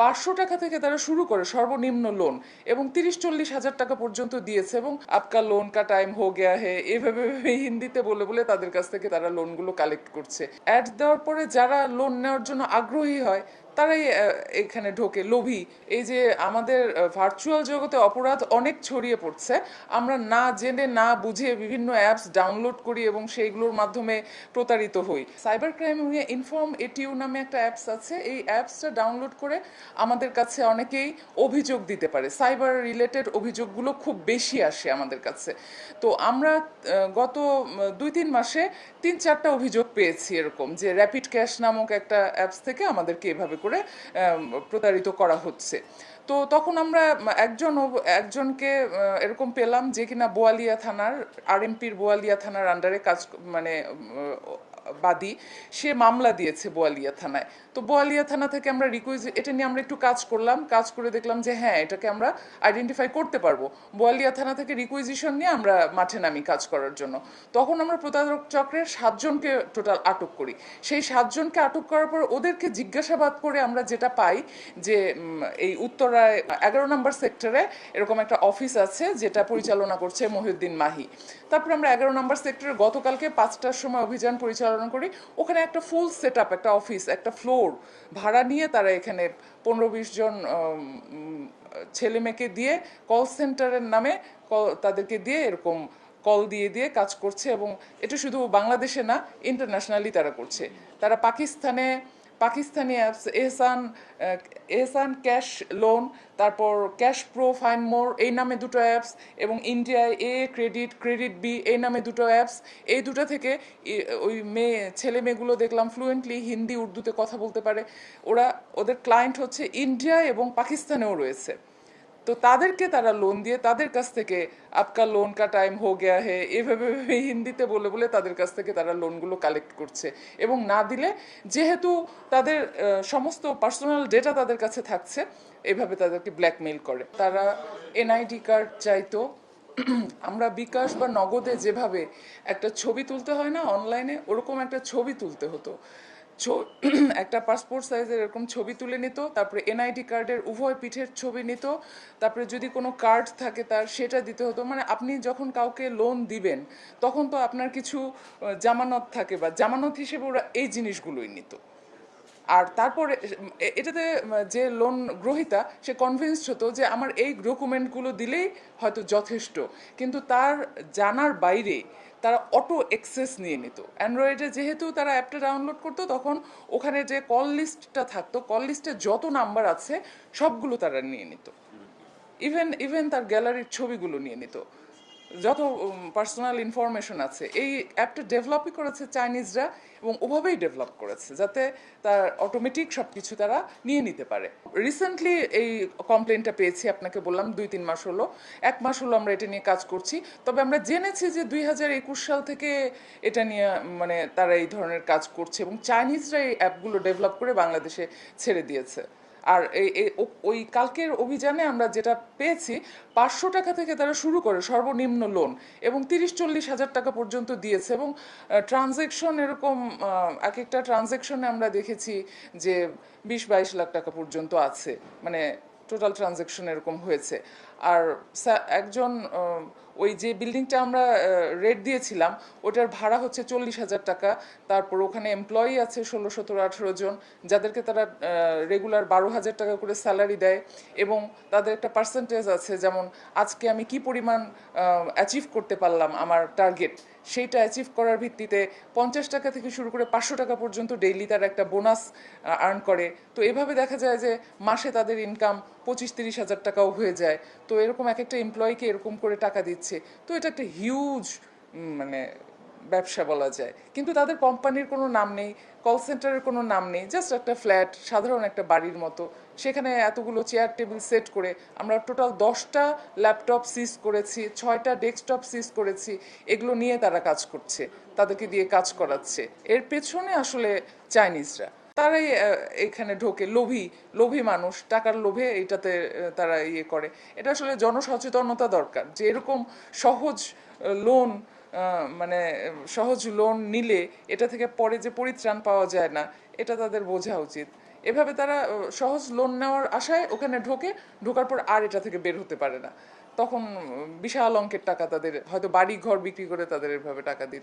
পাঁচশো টাকা থেকে তারা শুরু করে সর্বনিম্ন লোন এবং তিরিশ চল্লিশ হাজার টাকা পর্যন্ত দিয়েছে এবং আপকা লোন কা টাইম হো গেয়া হে এভাবে হিন্দিতে বলে বলে তাদের কাছ থেকে তারা লোনগুলো কালেক্ট করছে। অ্যাড দেওয়ার পরে যারা লোন নেওয়ার জন্য আগ্রহী হয় তারাই এখানে ঢোকে। লোভী, এই যে আমাদের ভার্চুয়াল জগতে অপরাধ অনেক ছড়িয়ে পড়ছে। আমরা না জেনে, না বুঝে বিভিন্ন অ্যাপস ডাউনলোড করি এবং সেইগুলোর মাধ্যমে প্রতারিত হই। সাইবার ক্রাইম ইনফর্ম এটিউ নামে একটা অ্যাপস আছে। এই অ্যাপসটা ডাউনলোড করে আমাদের কাছে অনেকেই অভিযোগ দিতে পারে। সাইবার রিলেটেড অভিযোগগুলো খুব বেশি আসে আমাদের কাছে। তো আমরা গত দুই তিন মাসে তিন চারটা অভিযোগ পেয়েছি এরকম যে র্যাপিড ক্যাশ নামক একটা অ্যাপস থেকে আমাদেরকে এভাবে করে আম, প্রতারিত করা হচ্ছে। তো তখন আমরা একজন একজনকে এরকম পেলাম যে কিনা বোয়ালিয়া থানার আরএমপির বোয়ালিয়া থানার আন্ডারে কাজ মানে বাদী, সে মামলা দিয়েছে বোয়ালিয়া থানায়। তো বোয়ালিয়া থানা থেকে আমরা রিকুইজ এটা নিয়ে আমরা একটু কাজ করলাম, কাজ করে দেখলাম যে হ্যাঁ এটাকে আমরা আইডেন্টিফাই করতে পারব। বোয়ালিয়া থানা থেকে রিকুইজিশন নিয়ে আমরা মাঠে নামি কাজ করার জন্য। তখন আমরা প্রতারক চক্রের সাতজনকে টোটাল আটক করি। সেই সাতজনকে আটক করার পর ওদেরকে জিজ্ঞাসাবাদ করে আমরা যেটা পাই যে এই উত্তরায় এগারো নম্বর সেক্টরে এরকম একটা অফিস আছে যেটা পরিচালনা করছে মহিউদ্দিন মাহি। তারপর আমরা এগারো নম্বর সেক্টরে গতকালকে পাঁচটার সময় অভিযান পরিচালনা করি। ওখানে একটা ফুল সেট একটা অফিস একটা ফ্লোর ভাড়া নিয়ে তারা এখানে পনেরো বিশ জন ছেলে মেয়েকে দিয়ে কল সেন্টারের নামে তাদেরকে দিয়ে এরকম কল দিয়ে দিয়ে কাজ করছে এবং এটা শুধু বাংলাদেশে না ইন্টারন্যাশনালি তারা করছে। তারা পাকিস্তানে Pakistani apps Ehsan Ehsan cash loan তারপর ক্যাশ প্রো ফাইন মোর এই নামে দুটো অ্যাপস এবং ইন্ডিয়ায় এ ক্রেডিট ক্রেডিট বি এই নামে দুটো অ্যাপস এই দুটো থেকে ওই মেয়ে, ছেলে মেয়েগুলো দেখলাম ফ্লুয়েন্টলি হিন্দি, উর্দুতে কথা বলতে পারে। ওরা, ওদের ক্লায়েন্ট হচ্ছে ইন্ডিয়া এবং পাকিস্তানেও রয়েছে। তো তাদেরকে তারা লোন দিয়ে তাদের কাছ থেকে, আপকা লোন কা টাইম হো গেয়া হে এভাবে হিন্দিতে বলে বলে তাদের কাছ থেকে তারা লোনগুলো কালেক্ট করছে। এবং না দিলে যেহেতু তাদের সমস্ত পার্সোনাল ডেটা তাদের কাছে থাকছে, এভাবে তাদেরকে ব্ল্যাকমেইল করে। তারা এনআইডি কার্ড চাইতো। আমরা বিকাশ বা নগদে যেভাবে একটা ছবি তুলতে হয় না অনলাইনে ওরকম একটা ছবি তুলতে হতো। একটা পাসপোর্ট সাইজের এরকম ছবি তুলে নিত, তারপরে এনআইডি কার্ডের উভয় পিঠের ছবি নিত, তারপরে যদি কোনো কার্ড থাকে তার সেটা দিতে হতো। মানে আপনি যখন কাউকে লোন দিবেন, তখন তো আপনার কিছু জামানত থাকে বা জামানত হিসেবে ওরা এই জিনিসগুলোই নিত। আর তারপরে এটাতে যে লোন গ্রহিতা, সে কনভিন্সড হতো যে আমার এই ডকুমেন্টগুলো দিলেই হয়তো যথেষ্ট। কিন্তু তার জানার বাইরে তারা অটো এক্সেস নিয়ে নিত। অ্যান্ড্রয়েডে যেহেতু তারা অ্যাপটা ডাউনলোড করতো, তখন ওখানে যে কল লিস্টটা থাকতো কল লিস্টে যত নাম্বার আছে, সবগুলো তারা নিয়ে নিত। ইভেন ইভেন তার গ্যালারির ছবিগুলো নিয়ে নিত। যত পার্সোনাল ইনফরমেশন আছে, এই অ্যাপটা ডেভেলপই করেছে চাইনিজরা এবং ওভাবেই ডেভেলপ করেছে, যাতে তার অটোমেটিক সব কিছু তারা নিয়ে নিতে পারে। রিসেন্টলি এই কমপ্লেনটা পেয়েছি, আপনাকে বললাম দুই, তিন মাস হলো। এক মাস হলো আমরা এটা নিয়ে কাজ করছি। তবে আমরা জেনেছি যে দুই হাজার একুশ সাল থেকে এটা নিয়ে মানে তারা এই ধরনের কাজ করছে এবং চাইনিজরা এই অ্যাপগুলো ডেভেলপ করে বাংলাদেশে ছেড়ে দিয়েছে। আর ওই কালকের অভিযানে আমরা যেটা পেয়েছি, পাঁচশো টাকা থেকে তারা শুরু করে সর্বনিম্ন লোন এবং তিরিশ, চল্লিশ হাজার টাকা পর্যন্ত দিয়েছে এবং ট্রানজেকশন এরকম এক একটা ট্রানজেকশনে আমরা দেখেছি যে বিশ, বাইশ লাখ টাকা পর্যন্ত আছে। মানে টোটাল ট্রানজেকশন এরকম হয়েছে। আর একজন ওই যে বিল্ডিংটা আমরা রেট দিয়েছিলাম, ওটার ভাড়া হচ্ছে চল্লিশ হাজার টাকা। তারপর ওখানে এমপ্লয়ি আছে ষোলো, সতেরো, আঠেরো জন, যাদেরকে তারা রেগুলার বারো হাজার টাকা করে স্যালারি দেয় এবং তাদের একটা পার্সেন্টেজ আছে, যেমন আজকে আমি কি পরিমাণ অ্যাচিভ করতে পারলাম আমার টার্গেট সেইটা অ্যাচিভ করার ভিত্তিতে পঞ্চাশ টাকা থেকে শুরু করে পাঁচশো টাকা পর্যন্ত ডেইলি তারা একটা বোনাস আর্ন করে। তো এভাবে দেখা যায় যে মাসে তাদের ইনকাম পঁচিশ, তিরিশ হাজার টাকাও হয়ে যায়। তো এরকম এক একটা এমপ্লয়িকে এরকম করে টাকা দিচ্ছে। তো এটা একটা হিউজ মানে ব্যবসা বলা যায়। কিন্তু তাদের কোম্পানির কোনো নাম নেই কল সেন্টারের কোনো নাম নেই জাস্ট একটা ফ্ল্যাট সাধারণ একটা বাড়ির মতো। সেখানে এতগুলো চেয়ার টেবিল সেট করে আমরা টোটাল দশটা ল্যাপটপ সিজ করেছি, ছয়টা ডেস্কটপ সিজ করেছি। এগুলো নিয়ে তারা কাজ করছে, তাদেরকে দিয়ে কাজ করাচ্ছে। এর পেছনে আসলে চাইনিজরা তারাই এখানে ঢোকে। লোভী লোভী মানুষ, টাকার লোভে এটাতে তারা ইয়ে করে। এটা আসলে জনসচেতনতা দরকার। যে এরকম সহজ লোন মানে সহজ লোন নিলে এটা থেকে পরে যে পরিত্রাণ পাওয়া যায় না, এটা তাদের বোঝা উচিত। এভাবে তারা সহজ লোন নেওয়ার আশায় ওখানে ঢোকে, ঢোকার পর আর এটা থেকে বের হতে পারে না। তখন বিশাল অঙ্কের টাকা তাদের, হয়তো বাড়ি ঘর বিক্রি করে তাদের এভাবে টাকা দিতে।